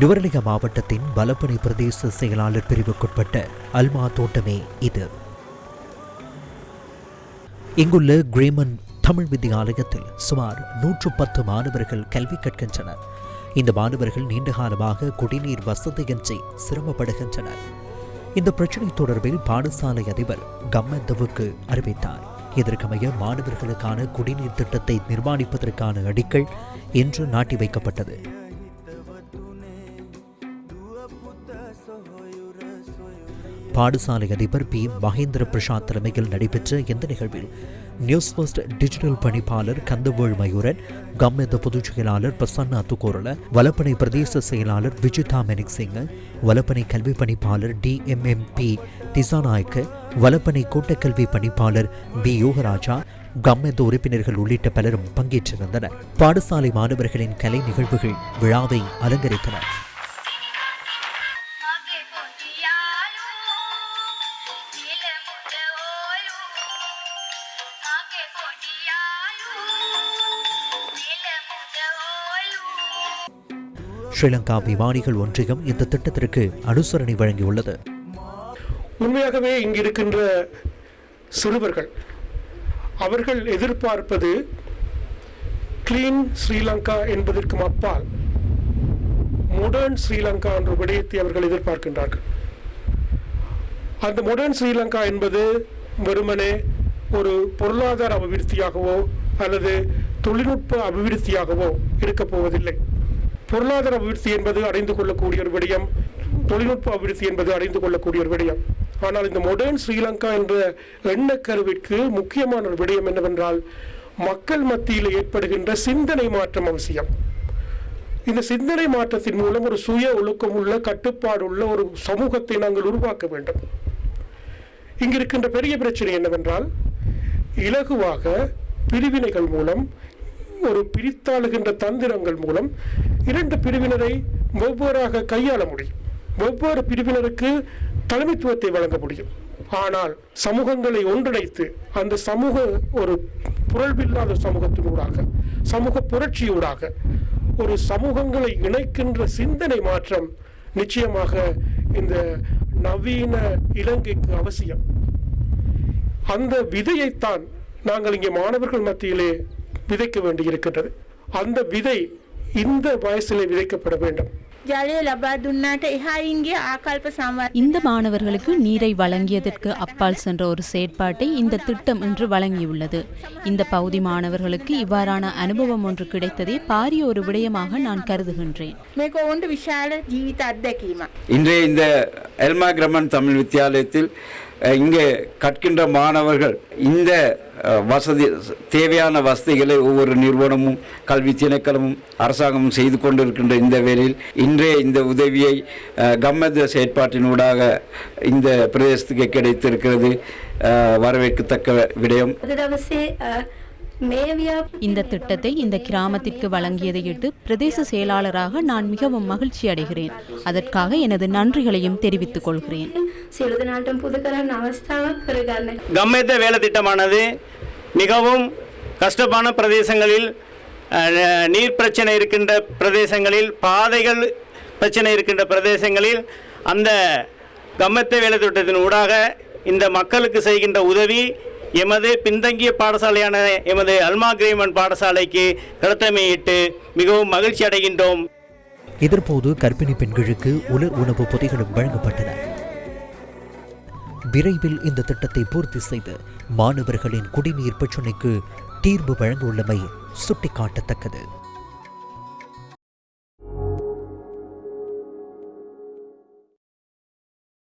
நுவரலிக மாவட்டத்தின் பலப்பனை பிரதேச செயலாளர் பிரிவுக்குட்பட்ட அல்மா தோட்டமே இது. இங்குள்ள கிரேமன் தமிழ் வித்தியாலயத்தில் சுமார் நூற்று பத்து மாணவர்கள் கல்வி கற்கின்றனர். இந்த மாணவர்கள் நீண்ட காலமாக குடிநீர் வசதியின்றி சிரமப்படுகின்றனர். இந்த பிரச்சினை தொடர்பில் பாடசாலை அதிபர் கம்மந்தவுக்கு அறிவித்தார். இதற்கமைய மாணவர்களுக்கான குடிநீர் திட்டத்தை நிர்மாணிப்பதற்கான அடிக்கல் இன்று நாட்டி வைக்கப்பட்டது. பாடசாலை அதிபர் பி. மகேந்திர பிரசாத் தலைமையில் நடைபெற்ற இந்த நிகழ்வில் நியூஸ் ஃபர்ஸ்ட் டிஜிட்டல் பணிப்பாளர் கந்தவேள் மயூரன் கம்மெத பொதுச் செயலாளர் பிரசன்னா துகோரல வலப்பனை பிரதேச செயலாளர் விஜிதா மெனிக் சிங் வலப்பனை கல்வி பணிப்பாளர் D. M. M. P. Dissanayake Walapane கூட்டக்கல்வி பணிப்பாளர் பி. யோகராஜா கம்மெத உறுப்பினர்கள் உள்ளிட்ட பலரும் பங்கேற்றிருந்தனர். பாடசாலை மாணவர்களின் கலை நிகழ்வுகள் விழாவை அலங்கரித்தன ஸ்ரீலங்கா விமானிகள் ஒன்றியம் இந்த திட்டத்திற்கு அனுசரணை வழங்கியுள்ளது. உண்மையாகவே இங்கிருக்கின்ற சிறுவர்கள் அவர்கள் எதிர்பார்ப்பது கிளீன் ஸ்ரீலங்கா என்பதற்கும் அப்பால் மொடர்ன் ஸ்ரீலங்கா என்ற விடயத்தை அவர்கள் எதிர்பார்க்கின்றார்கள். அந்த மொடர்ன் ஸ்ரீலங்கா என்பது வெறுமனே ஒரு பொருளாதார அபிவிருத்தியாகவோ அல்லது தொழில்நுட்ப அபிவிருத்தியாகவோ இருக்கப் போவதில்லை. பொருளாதார அபிவிருத்தி என்பது அடைந்து கொள்ளக்கூடிய ஒரு விடயம் தொழில்நுட்ப அபிவிருத்தி என்பது அடைந்து கொள்ளக்கூடிய ஒரு விடயம். ஆனால் இந்த மொடர்ன் ஸ்ரீலங்கா என்ற எண்ணக்கருவிற்கு முக்கியமான ஒரு விடயம் என்னவென்றால் மக்கள் மத்தியில் ஏற்படுகின்ற சிந்தனை மாற்றம் அவசியம். இந்த சிந்தனை மாற்றத்தின் மூலம் ஒரு சுய ஒழுக்கம் உள்ள கட்டுப்பாடு உள்ள ஒரு சமூகத்தை நாங்கள் உருவாக்க வேண்டும். இங்கு இருக்கின்ற பெரிய பிரச்சனை என்னவென்றால் இலகுவாக பிரிவினைகள் மூலம் ஒரு பிரித்தாளுகின்ற தந்திரங்கள் மூலம் இரண்டு பிரிவினரை வெவ்வேறாக கையாள முடியும். ஒவ்வொரு பிரிவினருக்கு தலைமைத்துவத்தை வழங்க முடியும். ஆனால் சமூகங்களை ஒன்றிணைத்து அந்த சமூக ஒரு புரள்வில்லாத சமூகத்தினூடாக சமூக புரட்சியூடாக ஒரு சமூகங்களை இணைக்கின்ற சிந்தனை மாற்றம் நிச்சயமாக இந்த நவீன இலங்கைக்கு அவசியம். அந்த விதையைத்தான் நாங்கள் இங்கே மாணவர்கள் மத்தியிலே விதைக்க வேண்டியிருக்கின்றது. அந்த விதை இந்த வயசில் விதைக்கப்பட வேண்டும். இந்த மாணவர்களுக்கு நீரை வழங்கியதற்கு அப்பால் சென்ற ஒரு செயற்பாட்டை இந்த திட்டம் இன்று வழங்கியுள்ளது. இந்த பகுதி மாணவர்களுக்கு இவ்வாறான அனுபவம் ஒன்று கிடைத்ததே பாரிய ஒரு விடயமாக நான் கருதுகின்றேன். இன்றைய இந்த எல்மா கிரமன் தமிழ் வித்தியாலயத்தில் இங்கே கற்கின்ற மாணவர்கள் இந்த வசதி தேவையான வசதிகளை ஒவ்வொரு நிறுவனமும் கல்வி திணைக்களமும் அரசாங்கமும் செய்து கொண்டிருக்கின்ற இந்த வேளையில் இன்றைய இந்த உதவியை கம்மத செயற்பாட்டினூடாக இந்த பிரதேசத்துக்கு கிடைத்திருக்கிறது. வரவேற்கத்தக்க விடயம். இந்த திட்டத்தை இந்த கிராமத்திற்கு வழங்கியதையிட்டு பிரதேச செயலாளராக நான் மிகவும் மகிழ்ச்சி அடைகிறேன் அதற்காக எனது நன்றிகளையும் தெரிவித்துக் கொள்கிறேன். සියලු දෙනාටම පුද කරන්න අවස්ථාවක් කරගන්න கம்மெத்த வேலை திட்டமானது மிகவும் கஷ்டமான பிரதேசங்களில் அஹ், நீர் பிரச்சனை இருக்கின்ற பிரதேசங்களில் பாதைகள் பிரச்சனை இருக்கின்ற பிரதேசங்களில் அந்த கம்மெத்த வேலை திட்டத்தின் ஊடாக இந்த மக்களுக்கு செய்கின்ற உதவி எமது பின்தங்கிய பாடசாலையான எமது அல்மா கிரேமன் பாடசாலைக்கு கடத்தமையிட்டு மிகவும் மகிழ்ச்சி அடைகின்றோம் இதன்போது கர்ப்பிணி பெண்களுக்கு உலர் உணவு பொதிகளும் வழங்கப்பட்டன விரைவில் இந்த திட்டத்தை பூர்த்தி செய்து மாணவர்களின் குடிநீர் பிரச்சினைக்கு தீர்வு வழங்க உள்ளமை சுட்டிக்காட்டத்தக்கது.